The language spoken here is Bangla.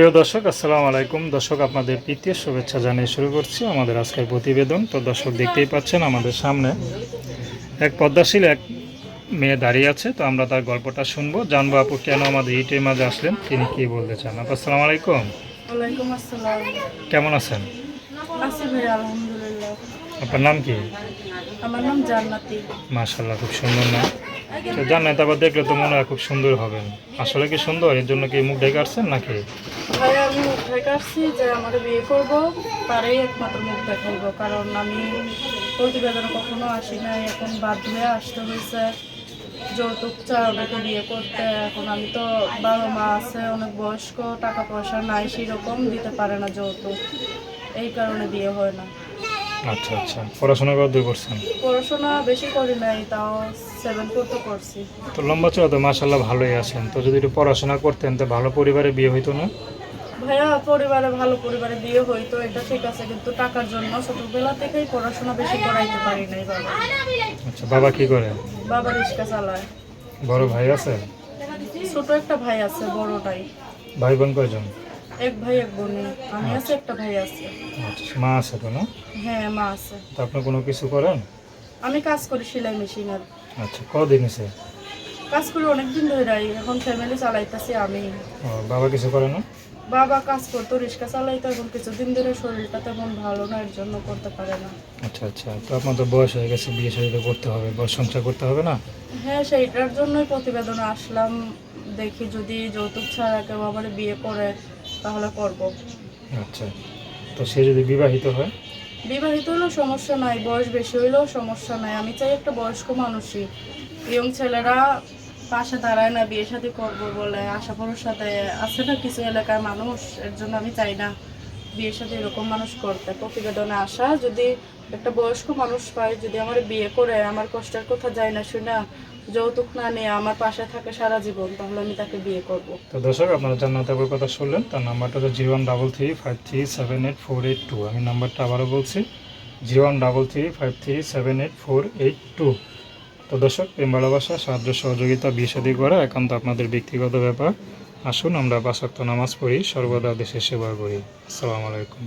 প্রিয় দর্শক আসসালামু আলাইকুম। দর্শক আপনাদের তৃতীয় শুভেচ্ছা জানিয়ে শুরু করছি আমাদের আজকের প্রতিবেদন। তো দর্শক দেখতেই পাচ্ছেন আমাদের সামনে এক পদ্মাশীল এক মেয়ে দাঁড়িয়ে আছে। তো আমরা তার গল্পটা শুনব। জানব আপু কেন আমাদের ইটের মাঝে আসলেন? তিনি কি বলতে চান? আপু আসসালামু আলাইকুম। কেমন আছেন? আছি ভাই আলহামদুলিল্লাহ। আপনার নাম কি? আমার নাম জান্নাতি। মাশাল্লাহ খুব সুন্দর নাম তো জানেন তারপর দেখলে তো মনে হয় খুব সুন্দর হবেন। আসলে কি সুন্দর? এর জন্য কি মুখ ঢেকে আসছেন নাকি? ভাই আমি মুখ ঢেকে আসছি যে আমার বিয়ে করব তারই একমাত্র মুখ দেখাইব। কারণ আমি প্রতিবেদনে কখনো আসি নাই এখন বাধ্য হয়ে আসতে হয়েছে। যৌতুক চা ওনাকে বিয়ে করতে। এখন আমি তো বাবা মা আছে অনেক বয়স্ক টাকা পয়সা নাই সেরকম দিতে পারে না যৌতুক। এই কারণে বিয়ে হয় না। আচ্ছা আচ্ছা। পড়াশোনা কত দূর করছেন? পড়াশোনা বেশি করি নাই তাও সেভেন পড়তে করছি। তো লম্বা চড়া তো মাসাল্লাহ ভালোই আছেন। তো যদি একটু পড়াশোনা করতেন তো ভালো পরিবারে বিয়ে হইতো না? ভাইয়া পরিবারে ভালো পরিবারে বিয়ে হইতো এটা ঠিক আছে কিন্তু টাকার জন্য ছোটবেলা থেকেই পড়াশোনা বেশি করাইতে পারি নাই বাবা আচ্ছা বাবা কি করে? বাবা রিক্সা চালায়। বড় ভাই আছে? ছোট একটা ভাই আছে বড়টাই। ভাই বোন কয়জন? এক ভাই এক বোনই আমি আছে একটা ভাই আছে। আচ্ছা মা আছে তো না? হ্যাঁ মা আছে। তো আপনি কোনো কিছু করেন? আমি কাজ করি সেলাই মেশিনের আচ্ছা কদিন এসে? কাজ করি অনেকদিন ধরে এখন ফ্যামিলি চালাইতেছি আমি। বাবা কিছু করে না? বাবা কাজ করতো রিক্সা চালাইতো এখন কিছুদিন ধরে শরীরটা তেমন ভালো না এর জন্য করতে পারে না। আচ্ছা আচ্ছা তো আপনার তো বয়স হয়ে গেছে বিয়ে তো করতে হবে বয়স সংসার করতে হবে না? হ্যাঁ সেইটার জন্যই প্রতিবেদন আসলাম দেখি যদি যৌতুক ছাড়া কেউ আমার বিয়ে করে তাহলে করব। আচ্ছা। তো সে যদি বিবাহিত হয়? বিবাহিত হলেও সমস্যা নাই বয়স বেশি হইলেও সমস্যা নাই। আমি চাই একটা বয়স্ক মানুষই। ইয়ং ছেলেরা পাশে দাঁড়ায় না বিয়ে শাদী করব বলে আশা ভরসাতে আছে না কিছু এলাকার মানুষ এর জন্য আমি চাই না বিয়ে সাথে এরকম মানুষ করতে। প্রতিবেদনে আসা যদি একটা বয়স্ক মানুষ পায় যদি আমার বিয়ে করে আমার কষ্টের কথা যায় না শুনে যৌতুক না নিয়ে আমার পাশে থাকে সারা জীবন, তাহলে আমি তাকে বিয়ে করব। তো দর্শক, আপনারা জান্নাত আপুর কথা শুনলেন, তার নাম্বারটা হচ্ছে zero one double three five three seven eight four eight two. আমি নাম্বারটা আবারও বলছি, zero one double three five three seven eight four eight two. তো দর্শক, প্রেম, ভালোবাসা, সাহায্য, সহযোগিতা, বিয়ে শাদী করা একান্ত আপনাদের ব্যক্তিগত ব্যাপার। আসুন, আমরা পাশাক্ত নামাজ পড়ি, সর্বদা দেশের সেবা করি। আসসালামু আলাইকুম।